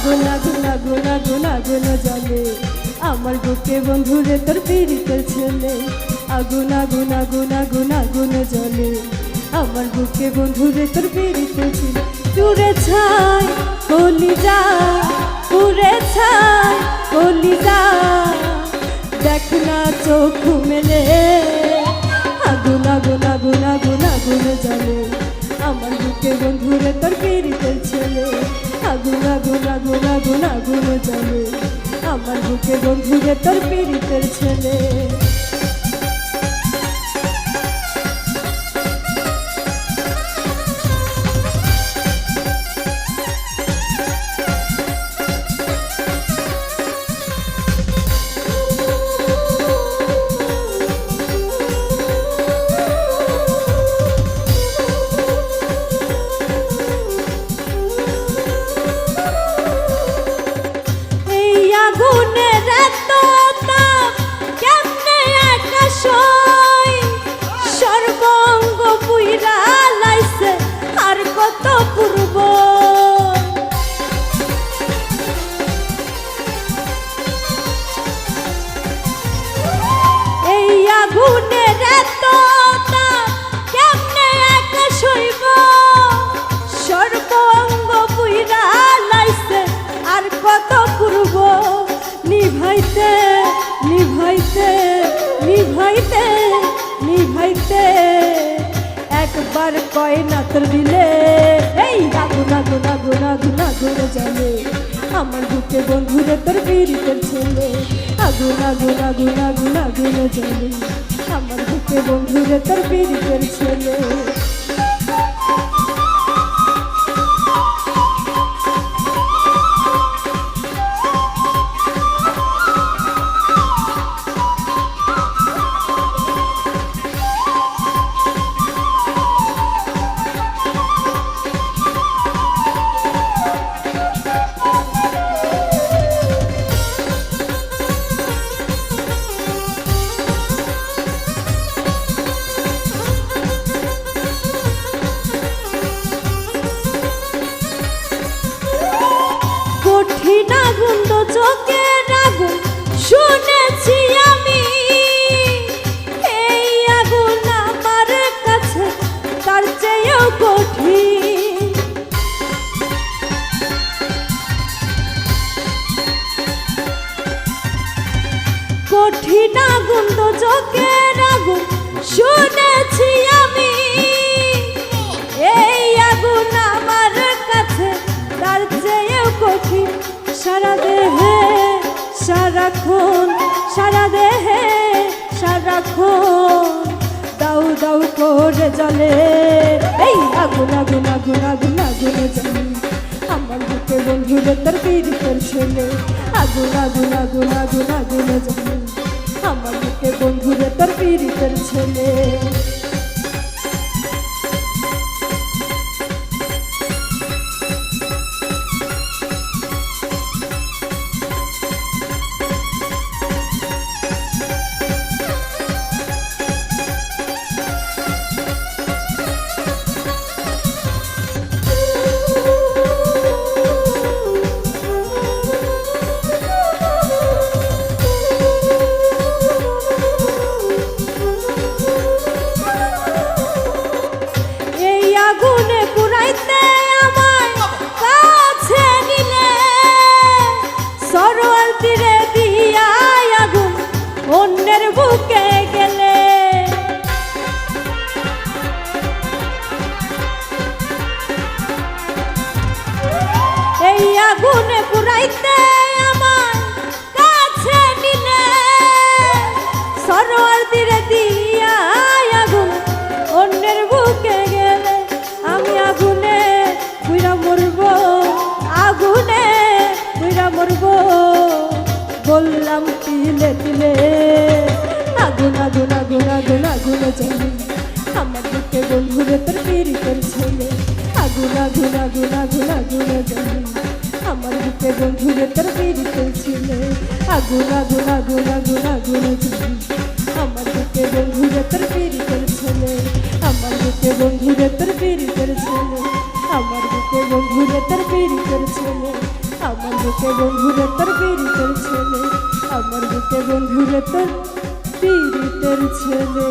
আগুন আগুন আগুন আগুন আগুন জ্বলে আমার বুকে বন্ধুরে তোর পীড়িতের ছেলে। আগুন আগুন আগুন আগুন আগুন জ্বলে আমার বুকে বন্ধুরে তোর পীড়িতের ছেলে। চুরে ছাই কলি যা পুরে ছাই কলি যা। দেখ না চোখ মেলে। আগুন আগুন আগুন আগুন আগুন জ্বলে আমার বুকে বন্ধুরে তোর পীড়িতের ছেলে। আগুন আগুন আগুন আগুন আগুন জ্বলে আমার বুকে বন্ধুরে তোর পীড়িতের ছেলে। আগুনের কেমনে একা একবার কয় না তোর দিলে? এই নাগু নাগু নাগু নাগু নাগু জানে। আমার বুকে বন্ধুরে তোর বীরিতের ছেলে। আগু নাগু নাগু নাগু নাগু জানে। আমার বুকে বন্ধুরে তোর বীরিতের ছেলে। তো চোখের আগুন শুনেছি আমি। এই আগুন আমার কাছে, তার চেয়েও কঠিন। কঠিন আগুন তো চোখের আগুন, শুনেছি আমি। সারাক্ষণ সারা দেহে সারাক্ষণ দাউ দাউ করে জলে। এই, আগুন আগুন আগুন আগুন আগুন আমার বুকে বন্ধুরে তোর পীড়িতের ছেলে। আগুন আগুন আগুন আগুন আগুন আমার বুকে বন্ধুরে তোর পীড়িতের ছেলে। বললাম তিলে তিলে আগুন আগুন আগুন আগুন আগুন জ্বলে আমার বুকে বন্ধুরে তোর পীড়িতের ছেলে আগুন আগুন আগুন আগুন আগুন জ্বলে আমার বুকে বন্ধুরে তোর পীড়িতের ছেলে আগুন আগুন আগুন আগুন আগুন জ্বলে আমার বুকে বন্ধুরে তোর পীড়িতের ছেলে আমার বুকে বন্ধুরে তোর পীড়িতের ছেলে আমার বুকে বন্ধুরে তোর পীড়িতের ছেলে আমার বুকে বন্ধুরে তোর পীড়িতের ছেলে আমার বুকে বন্ধুরে তোর পীড়িতের ছেলে।